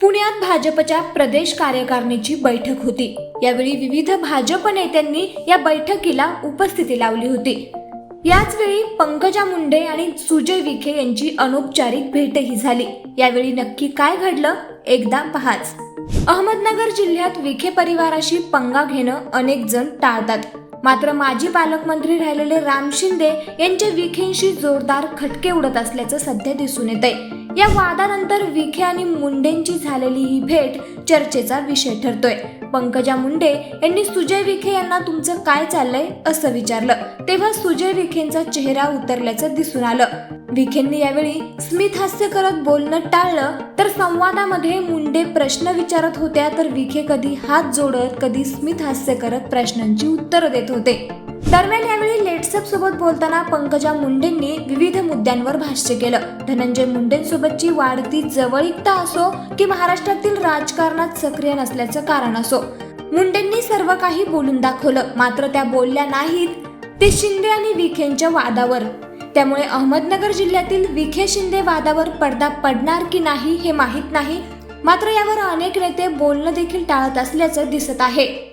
पुण्यात भाजपच्या प्रदेश कार्यकारिणीची बैठक होती. यावेळी विविध भाजप नेत्यांनी या बैठकीला उपस्थिती लावली होती. याचवेळी पंकजा मुंडे आणि सुजय विखे यांची अनौपचारिक भेटही झाली. यावेळी नक्की काय घडलं एकदा पहाच. अहमदनगर जिल्ह्यात विखे परिवाराशी पंगा घेणं अनेक जण टाळतात. मात्र माजी पालकमंत्री राहिलेले राम शिंदे यांच्या विखेंशी जोरदार खटके उडत असल्याचं सध्या दिसून येत आहे या वादानंतर विखे आणि मुंडेंची झालेली ही भेट चर्चेचा विषय ठरतोय. पंकजा मुंडे यांनी सुजय विखे यांना तुमचं काय चाललंय असं विचारलं तेव्हा सुजय विखेंचा चेहरा उतरल्याचं दिसून आलं. विखेंनी यावेळी स्मित हास्य करत बोलणं टाळलं तर संवादामध्ये मुंडे प्रश्न विचारत होत्या तर विखे कधी हात जोडत कधी स्मित हास्य करत प्रश्नांची उत्तरं देत होते. दरम्यान यावेळी लेट्सअप सोबत बोलताना पंकजा मुंडेंनी विविध मुद्द्यांवर भाष्य केलं. धनंजय मुंडेंसोबतची वाढती जवळीकता असो की महाराष्ट्रातील राजकारणात सक्रिय नसल्याचं कारण असो. मुंडेंनी सर्व काही बोलून दाखवलं मात्र त्या बोलल्या नाहीत. ते शिंदे आणि विखेंच्या वादावर. त्यामुळे अहमदनगर जिल्ह्यातील विखे शिंदे वादावर पडदा पडणार की नाही हे माहीत नाही. मात्र यावर अनेक नेते बोलणं देखील टाळत असल्याचं दिसत आहे.